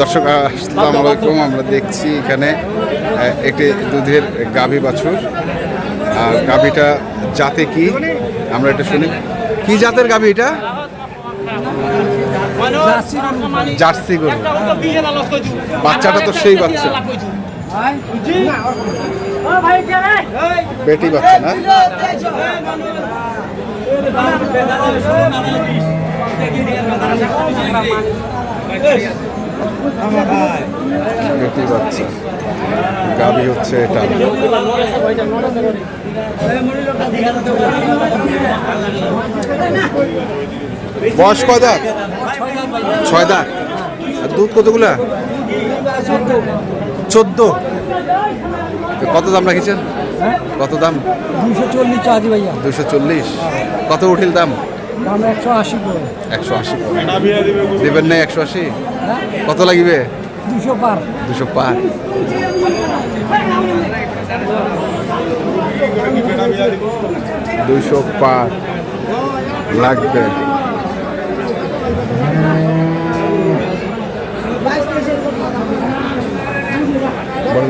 দর্শক আসসালামু আলাইকুম। আমরা দেখছি এখানে একটি দুধের গাভী বাছুর। আর গাভীটা জাতে কি? আমরা এটা শুনি। কি জাতের গাভী এটা? জার্সি গরু। বাচ্চাটা তো সেই বাচ্চা। বেটি বাচ্চা না? বেটি বাচ্চা গাভী হচ্ছে এটা। বয়স কয় দাঁত? ছয় দাঁত। আর দুধ কতগুলা? চোদ্দ। কত দাম রাখিছেন? কত দাম? দুশো চল্লিশ দুশো চল্লিশ। কত উঠিল দাম? দাম একশো আশি করে। একশো আশি দেবেন না একশো আশি? কত লাগবে? দুশো পার। দুশো পাঁচ দুশো পাঁচ লাগবে।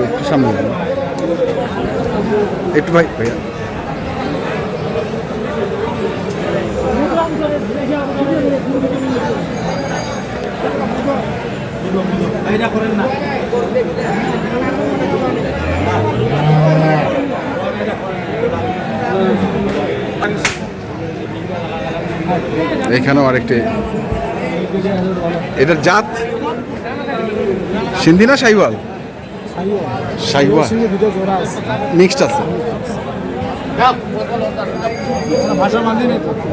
একটু সামনে একটু ভাই ভাইয়া। এখানেও আরেকটি। এটার জাত? সিন্ধি না সাইওয়াল? সাইওয়াল। মিক্সড আছে।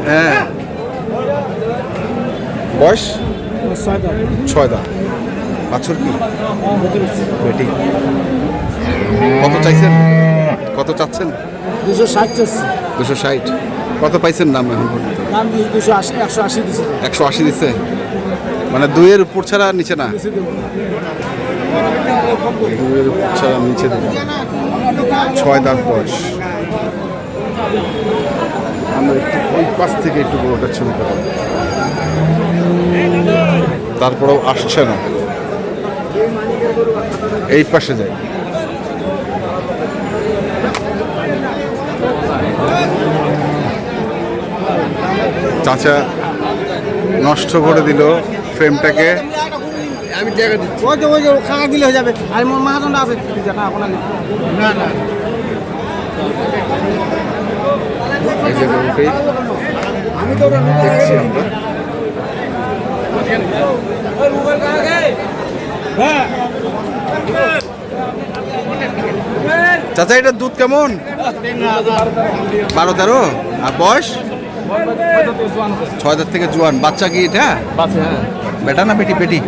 হ্যাঁ। বয়স? ছয় দাম বাছুর কি? বেটি। কত চাইছেন? কত চাচ্ছেন? দুশো ষাট চাচ্ছি। দুশো ষাট। কত পাইছেন দাম এখন পর্যন্ত? দাম দুশো আশি একশো আশি দিচ্ছে একশো আশি দিচ্ছে মানে দুইয়ের উপর ছাড়া নিচে না? দুইয়ের উপর ছাড়া নিচে দেবে ছয় দাঁত বয়স। আমরা একটু ওই পাশ থেকে একটু পুরোটা ছবি করব তারপরেও আসছে না। এই পাশে যাই। চাচা নষ্ট করে দিল ফ্রেমটাকে। আমি টাকা দিচ্ছি। ওই যে ওই যে খাওয়া দিলে হয়ে যাবে। আর মোর মাহাজনটা আছে। না না। আমি তো দেখছি আমরা। চাচা এটার দুধ কেমন? বারো তেরো? আর বয়স? ছয় হাজার থেকে জোয়ান। বাচ্চা কি এটা? বেটা না বেটি বেটি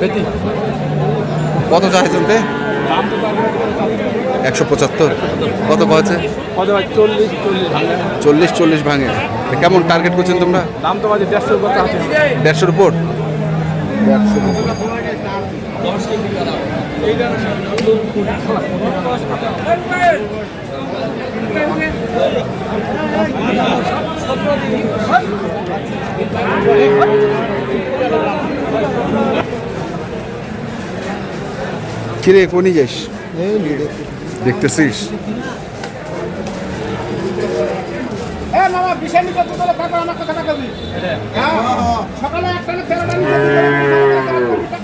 কত চাইছেন চলতে একশো পঁচাত্তর। কত পাচ্ছে চল্লিশ চল্লিশ ভাঙে। কেমন টার্গেট করছেন তোমরা? দেড়শোর কথা উপর কিরে কোনি যাইস দেখতেছিস? এ মামা বিশাল নিতে তো তোরা তারপর আমার কথাটা কবি হ্যাঁ সকালে একটা না তেরোটা নিতে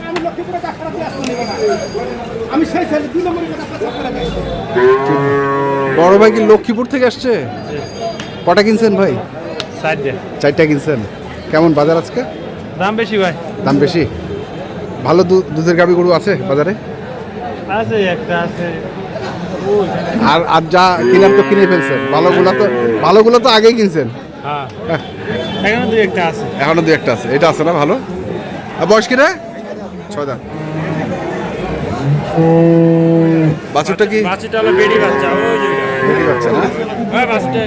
আমি লক্ষ্মীপুরে ডাক্তার দিয়ে আসব নিব না আমি সেই ছেলে দুই নম্বরের কথা আপনার ছাত্র লাগাই বড় ভাই কি লক্ষ্মীপুর থেকে আসছে? কটা কিনছেন ভাই? চারটা। কিনছেন। কেমন বাজার আজকে? দাম বেশি ভাই। দাম বেশি? ভালো দুধের গাবি গরু আছে বাজারে? আছে একটা আছে। আর আর যা কিনার তো কিনে ফেলছেন। ভালোগুলো তো ভালোগুলো তো আগেই কিনছেন। হ্যাঁ। হ্যাঁ, দুই একটা আছে। এখনও দু একটা আছে। এটা আছে না ভালো? আর বয়স কিনা ছয় দাম বাছুরটা কি? বাচ্চাটা হলো বেডি বাচ্চা। ওই। বেটি বাচ্চা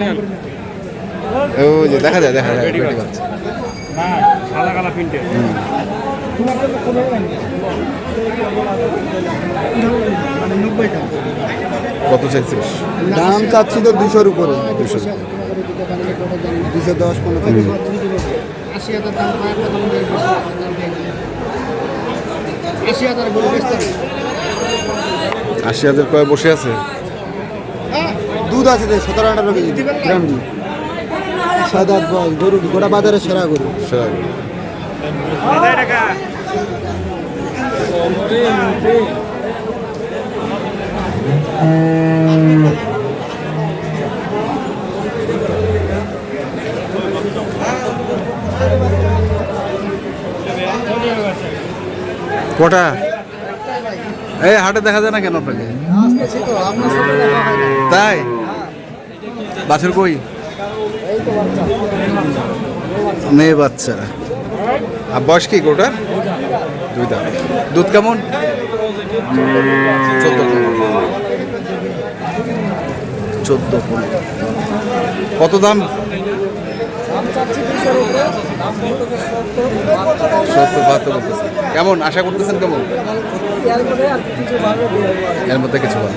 না। ওই যে দেখা যায় দেখা যায় বেটি বাচ্চা না কালা কত চাইছিস? দাম চাচ্ছি তো দুশোর উপরে। দুশো দুশো দশ পনেরো আশি হাজার দাম পায়। আশি হাজার কয়ে বসে আছে? দুধ আছে সতেরো আঠারো কেজি গ্রাম সাত আট বল গরু গোটা বাজারে সেরা গরু। সেরা। টাকা কটা? এই হাটে দেখা যায় না কেন আপনাকে? তাই? বাছুর কই? মেয়ে বাচ্চা। আর বয়স কি গোটার দুই দাঁত। দুধ কেমন? চোদ্দ চোদ্দ পনেরো। কত দাম? দাম দাম সত্তর বাহাত্তর কেমন? আশা করতেছেন কেমন? এর মধ্যে কিছু কি।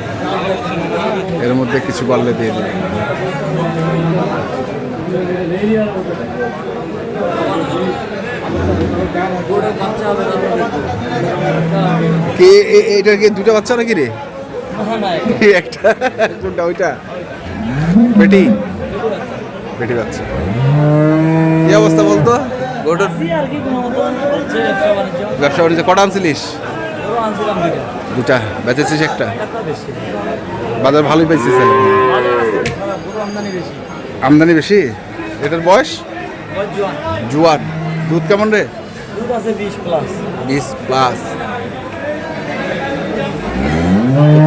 এর মধ্যে কিছু বাড়লে দিয়ে দেবে। কে এটা কি দুটো বাচ্চা নাকি রে? একটা কোনটা ওইটা? বেটি। বেটি বাচ্চা। কি অবস্থা বলতো? ব্যবসা বাণিজ্য। কটা আনছিলিস? দুটা বেচেছিস একটা? বাজার ভালোই তাহলে। আমদানি বেশি। এটার বয়স? জুয়ান। দুধ কেমন রে? বিশ প্লাস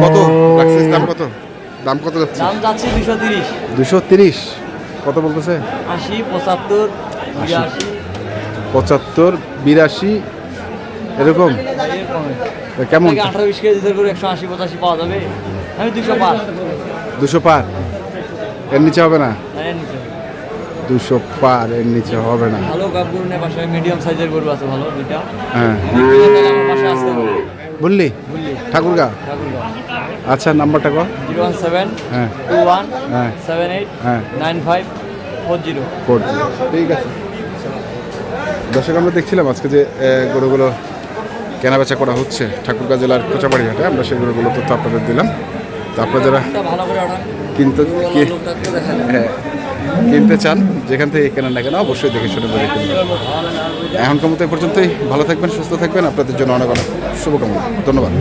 কত? রাখছিস দাম কত? দাম কত যাচ্ছে? দাম যাচ্ছে দুশো তিরিশ। দুশো তিরিশ। কত বলতেছে? আশি পঁচাত্তর পঁচাত্তর বিরাশি এরকম? তা কেমন? আঠারো বিশ কেজি করে একশো আশি পঁচাশি পাওয়া যাবে। আমি দুশো পার। দুশো পার? এর নিচে হবে না? দুশো পার এর নিচে হবে না। ভালো কাপ গরু নেই পাশে মিডিয়াম সাইজের গরু আছে ভালো দুইটা। হ্যাঁ। বললি? ঠাকুরগাঁও আচ্ছা নাম্বারটা কর। জিরো ওয়ান সেভেন হ্যাঁ। টু ওয়ান হ্যাঁ। সেভেন এইট হ্যাঁ। Nine five four zero. Four ঠিক আছে। দর্শক আমরা দেখছিলাম আজকে যে গরুগুলো কেনাবেচা করা হচ্ছে ঠাকুরগাঁ জেলার কোচাবাড়ি হাটে আমরা সেই গরুগুলো তথ্য আপনাদের দিলাম। তো আপনারা কিনতে হ্যাঁ কিনতে চান যেখান থেকে কেনেন না কেন অবশ্যই দেখে শুনে বলে কিনবেন। এখনকার মতো এ পর্যন্তই। ভালো থাকবেন সুস্থ থাকবেন। আপনাদের জন্য অনেক অনেক শুভকামনা। ধন্যবাদ।